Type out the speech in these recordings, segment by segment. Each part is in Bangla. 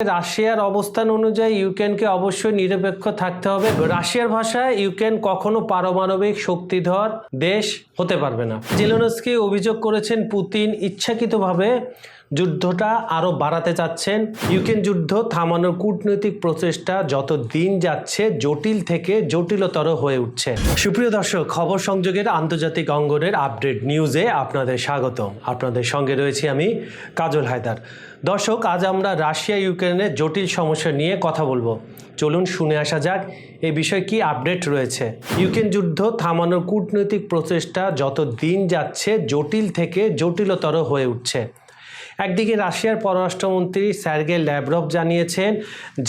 রাশিয়ার অবস্থান অনুযায়ী ইউক্রেনকে অবশ্যই নিরপেক্ষ থাকতে হবে। রাশিয়ার ভাষায় ইউক্রেন কখনো পারমাণবিক শক্তিধর দেশ হতে পারবে না। জেলোনস্কি অভিযোগ করেছেন, পুতিন ইচ্ছাকৃতভাবে যুদ্ধটা আরও বাড়াতে চাচ্ছেন। ইউক্রেন যুদ্ধ থামানোর কূটনৈতিক প্রচেষ্টা যত দিন যাচ্ছে জটিল থেকে জটিলতর হয়ে উঠছে। সুপ্রিয় দর্শক, খবর সংযোগের আন্তর্জাতিক অঙ্গনের আপডেট নিউজে আপনাদের স্বাগতম। আপনাদের সঙ্গে রয়েছি আমি কাজল হায়দার। দর্শক, আজ আমরা রাশিয়া ইউক্রেনের জটিল সমস্যা নিয়ে কথা বলব। চলুন শুনে আসা যাক এ বিষয়ে কি আপডেট রয়েছে। ইউক্রেন যুদ্ধ থামানোর কূটনৈতিক প্রচেষ্টা যত দিন যাচ্ছে জটিল থেকে জটিলতর হয়ে উঠছে। একদিকে রাশিয়ার পররাষ্ট্রমন্ত্রী স্যার্গে ল্যাভরভ জানিয়েছেন,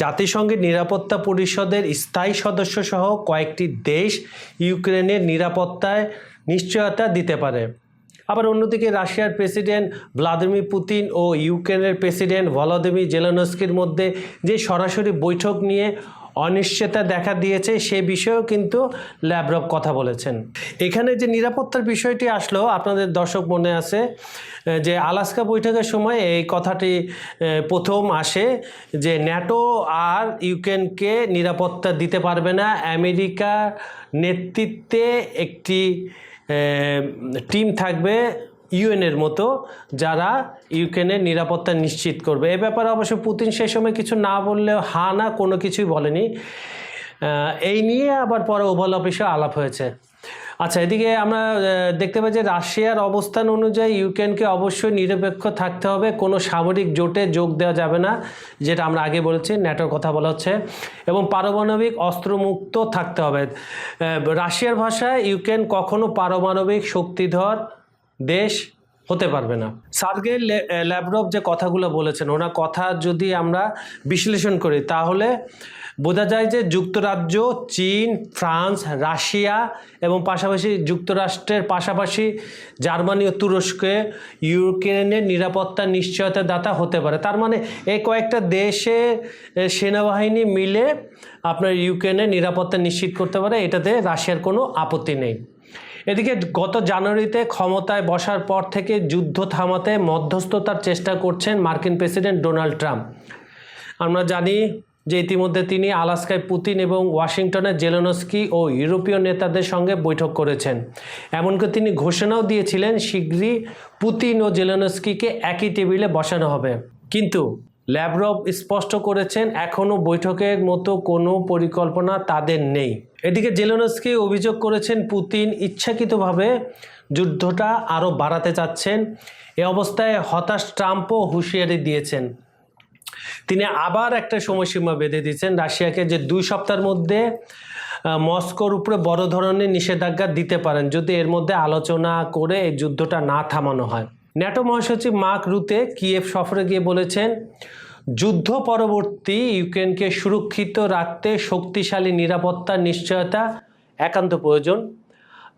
জাতিসংঘের নিরাপত্তা পরিষদের স্থায়ী সদস্য সহ কয়েকটি দেশ ইউক্রেনের নিরাপত্তায় নিশ্চয়তা দিতে পারে। আবার অন্যদিকে রাশিয়ার প্রেসিডেন্ট ভ্লাদিমির পুতিন ও ইউক্রেনের প্রেসিডেন্ট ভলোদিমির জেলেনস্কির মধ্যে যে সরাসরি বৈঠক নিয়ে অনিশ্চয়তা দেখা দিয়েছে, সে বিষয়েও কিন্তু ল্যাব্রভ কথা বলেছেন। এখানে যে নিরাপত্তার বিষয়টি আসলো, আপনাদের দর্শক মনে আছে যে আলাস্কা বৈঠকের সময় এই কথাটি প্রথম আসে যে ন্যাটো আর ইউক্রেনকে নিরাপত্তা দিতে পারবে না। আমেরিকা নেতৃত্বে একটি টিম থাকবে ইউএনের মতো যারা ইউক্রেনের নিরাপত্তা নিশ্চিত করবে। এ ব্যাপারে অবশ্য পুতিন সেই সময় কিছু না বললেও হা না কোনো কিছুই বলেনি। এই নিয়ে আবার পরে ওভাল অফিসে আলাপ হয়েছে। আচ্ছা এদিকে আমরা দেখতে পাই যে রাশিয়ার অবস্থান অনুযায়ী ইউক্রেনকে অবশ্যই নিরপেক্ষ থাকতে হবে। কোনো সামরিক জোটে যোগ দেওয়া যাবে না, যেটা আমরা আগে বলেছি, ন্যাটোর কথা বলা হচ্ছে। এবং পারমাণবিক অস্ত্রমুক্ত থাকতে হবে। রাশিয়ার ভাষায় ইউক্রেন কখনো পারমাণবিক শক্তিধর দেশ হতে পারবে না। সার্গে ল্যাভরভ যে কথাগুলো বলেছেন, ওনার কথা যদি আমরা বিশ্লেষণ করি, তাহলে বোঝা যায় যে যুক্তরাজ্য, চীন, ফ্রান্স, রাশিয়া এবং পাশাপাশি যুক্তরাষ্ট্রের পাশাপাশি জার্মানি ও তুরস্কে ইউক্রেনের নিরাপত্তা নিশ্চয়তা দাতা হতে পারে। তার মানে এই কয়েকটা দেশে সেনাবাহিনী মিলে আপনার ইউক্রেনের নিরাপত্তা নিশ্চিত করতে পারে। এটাতে রাশিয়ার কোনো আপত্তি নেই। এদিকে গত জানুয়ারিতে ক্ষমতায় বসার পর থেকে যুদ্ধ থামাতে মধ্যস্থতার চেষ্টা করছেন মার্কিন প্রেসিডেন্ট ডোনাল্ড ট্রাম্প। আমরা জানি যে ইতিমধ্যে তিনি আলাস্কায় পুতিন এবং ওয়াশিংটনের জেলোনস্কি ও ইউরোপীয় নেতাদের সঙ্গে বৈঠক করেছেন। এমনকি তিনি ঘোষণাও দিয়েছিলেন শীঘ্রই পুতিন ও জেলোনস্কিকে একই টেবিলে বসানো হবে। কিন্তু ল্যাভরভ স্পষ্ট করেছেন, এখনও বৈঠকের মতো কোনো পরিকল্পনা তাদের নেই। এদিকে জেলেনস্কি অভিযোগ করেছেন, পুতিন ইচ্ছাকৃতভাবে যুদ্ধটা আরও বাড়াতে চাচ্ছেন। এ অবস্থায় হতাশ ট্রাম্পও হুঁশিয়ারি দিয়েছেন। তিনি আবার একটা সময়সীমা বেঁধে দিয়েছেন, রাশিয়াকে যে দুই সপ্তাহের মধ্যে মস্কোর উপরে বড় ধরনের নিষেধাজ্ঞা দিতে পারেন, যদি এর মধ্যে আলোচনা করে এই যুদ্ধটা না থামানো হয়। ন্যাটো মহাসচিব মার্ক রুতে কিয়েভ সফরে গিয়ে বলেছেন যুদ্ধ পরবর্তী ইউক্রেনকে সুরক্ষিত রাখতে শক্তিশালী নিরাপত্তার নিশ্চয়তা একান্ত প্রয়োজন।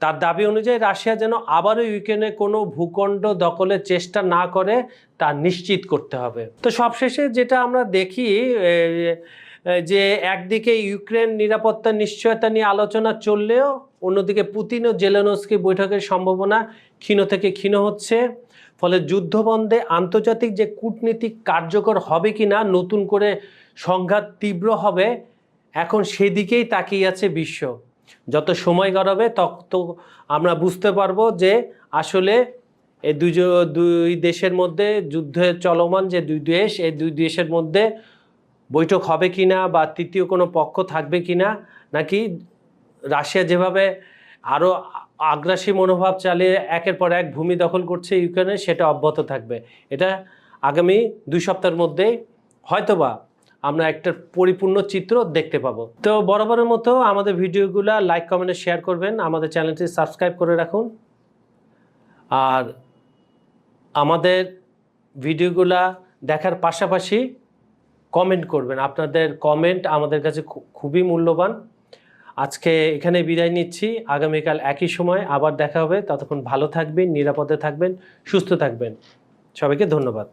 তার দাবি অনুযায়ী রাশিয়া যেন আবারও ইউক্রেনে কোনো ভূখণ্ড দখলের চেষ্টা না করে তা নিশ্চিত করতে হবে। তো সবশেষে যেটা আমরা দেখি যে একদিকে ইউক্রেন নিরাপত্তা, নিশ্চয়তা নিয়ে আলোচনা চললেও, অন্যদিকে পুতিন ও জেলেনস্কি বৈঠকের সম্ভাবনা ক্ষীণ থেকে ক্ষীণ হচ্ছে। ফলে যুদ্ধবন্ধে আন্তর্জাতিক যে কূটনীতিক কার্যকর হবে কি না নতুন করে সংঘাত তীব্র হবে, এখন সেদিকেই তাকিয়ে আছে বিশ্ব। যত সময় গড়াবে, তত আমরা বুঝতে পারব যে আসলে এই দুই দুই দেশের মধ্যে যুদ্ধে চলমান যে দুই দেশ, এই দুই দেশের মধ্যে বৈঠক হবে কি না বা তৃতীয় কোনো পক্ষ থাকবে কি না নাকি রাশিয়া যেভাবে আরও আগ্রাসী মনোভাব চালিয়ে একের পর এক ভূমি দখল করছে ইউক্রেনে, সেটা অব্যাহত থাকবে। এটা আগামী দুই সপ্তাহের মধ্যেই হয়তোবা আমরা একটা পরিপূর্ণ চিত্র দেখতে পাবো। তো বরাবরের মতো আমাদের ভিডিওগুলো লাইক, কমেন্টে শেয়ার করবেন। আমাদের চ্যানেলটি সাবস্ক্রাইব করে রাখুন। আর আমাদের ভিডিওগুলা দেখার পাশাপাশি কমেন্ট করবেন। আপনাদের কমেন্ট আমাদের কাছে খুবই মূল্যবান। আজকে এখানে বিদায় নিচ্ছি। আগামীকাল একই সময় আবার দেখা হবে। ততক্ষণ ভালো থাকবেন, নিরাপদে থাকবেন, সুস্থ থাকবেন। সবাইকে ধন্যবাদ।